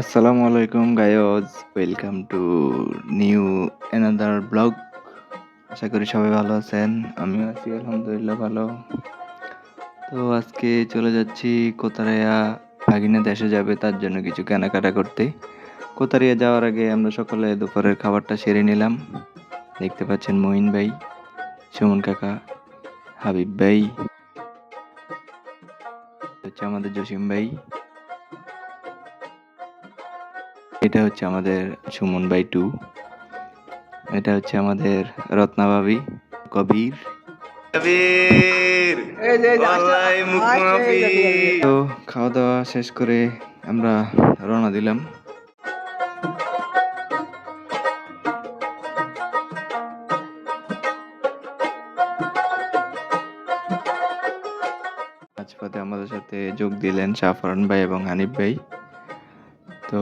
আসসালামু আলাইকুম guys welcome to new another blog. আশা করি সবাই ভালো আছেন, আমিও আছি, আলহামদুলিল্লাহ ভালো। তো আজকে চলে যাচ্ছি কোতারিয়া, ভাগিনা দেশে যাবে, তার জন্য কিছু কেনাকাটা করতে। কোতারিয়া যাওয়ার আগে আমরা সকলে দুপুরের খাবারটা সেরে নিলাম। দেখতে পাচ্ছেন মহিন ভাই, সুমন কাকা, হাবিব ভাই, হচ্ছে আমাদের জসিম ভাই। এটা হচ্ছে আমাদের সুমন বাই টু। এটা হচ্ছে আমাদের রত্না ভাবি কবির। তো খাওয়া দাওয়া শেষ করে আমরা রওনা দিলাম। মাঝপথে আমাদের সাথে যোগ দিলেন শাহফরান ভাই এবং হানিফ ভাই। তো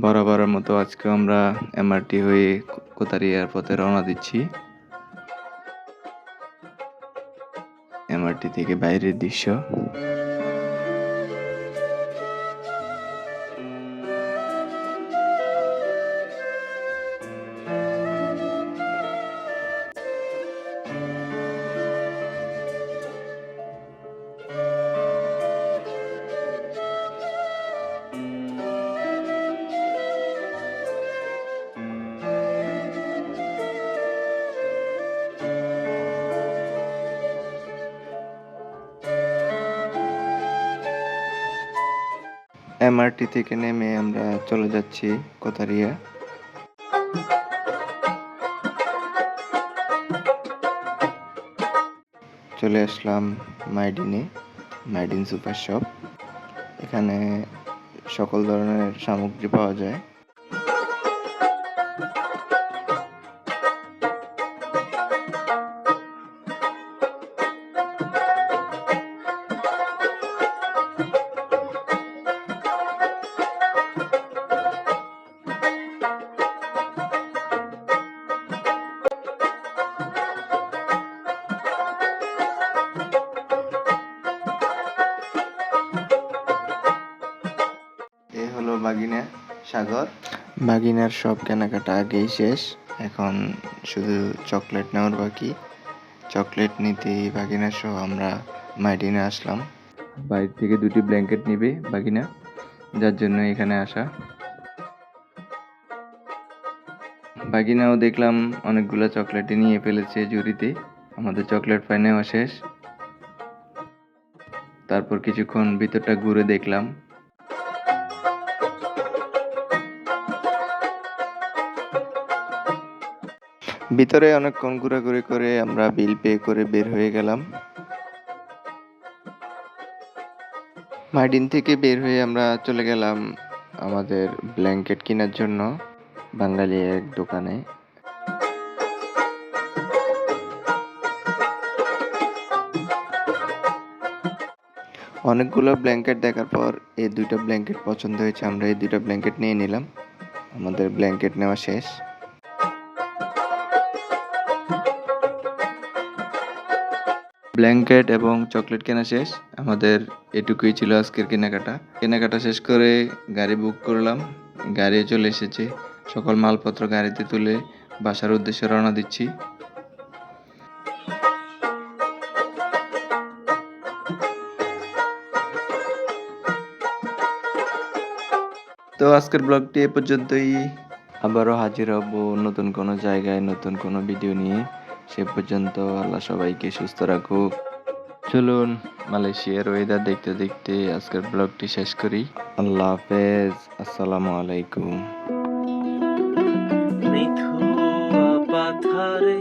বরাবরের মতো আজকে আমরা এমআরটি হয়ে কোতারি এয়ারপোর্টে রওনা দিচ্ছি। এমআরটি থেকে বাইরের দৃশ্য। এমআরটি থেকে নেমে আমরা চলে যাচ্ছি কোথারিয়া। চলে আসলাম মাইডিনে, মাইডিন সুপার শপ। এখানে সকল ধরনের সামগ্রী পাওয়া যায়। বাগিনা, সাগর? বাগিনার সব কেনাকাটা আগেই শেষ। এখন শুধু চকলেট নেওয়ার বাকি। চকলেট নিতেই বাগিনা সহ আমরা মাইডিনে আসলাম। বাইরে থেকে দুটি ব্ল্যাঙ্কেট নিবে, বাগিনা। যার জন্য এখানে আসা। বাগিনাও দেখলাম অনেকগুলো চকলেটই নিয়ে ফেলেছে জুড়িতে আমাদের চকলেট পাই নেওয়া শেষ। তারপর কিছুক্ষণ ভিতরটা ঘুরে দেখলাম। ভিতরে অনেকক্ষণ ঘোরাঘুরি করে আমরা বিল পে করে বের হয়ে গেলাম। মার্ডিন থেকে বের হয়ে আমরা চলে গেলাম আমাদের ব্ল্যাঙ্কেট কেনার জন্য, বাঙালি এক দোকানে। অনেকগুলো ব্ল্যাঙ্কেট দেখার পর এই দুইটা ব্ল্যাঙ্কেট পছন্দ হয়েছে, আমরা এই দুইটা ব্ল্যাঙ্কেট নিয়ে নিলাম। আমাদের ব্ল্যাঙ্কেট নেওয়া শেষ। ব্ল্যাঙ্কেট এবং চকলেট কেনা শেষ। আমাদের এটুকুই ছিল আজকের কেনাকাটা। কেনাকাটা শেষ করে গাড়ি বুক করলাম। গাড়ি চলে এসেছে। সকল মালপত্র গাড়িতে তুলে বাসার উদ্দেশ্যে রওনা দিচ্ছি। তো আজকের ব্লগটি এ পর্যন্তই। আবারও হাজির হব নতুন কোনো জায়গায়, নতুন কোনো ভিডিও নিয়ে। সে পর্যন্ত আল্লাহ সবাইকে সুস্থ রাখুক। চলুন মালয়েশিয়ার ওয়েদার দেখতে দেখতে আজকের ব্লগটি শেষ করি। আল্লাহ হাফেজ, আসসালামু আলাইকুম। পাথারে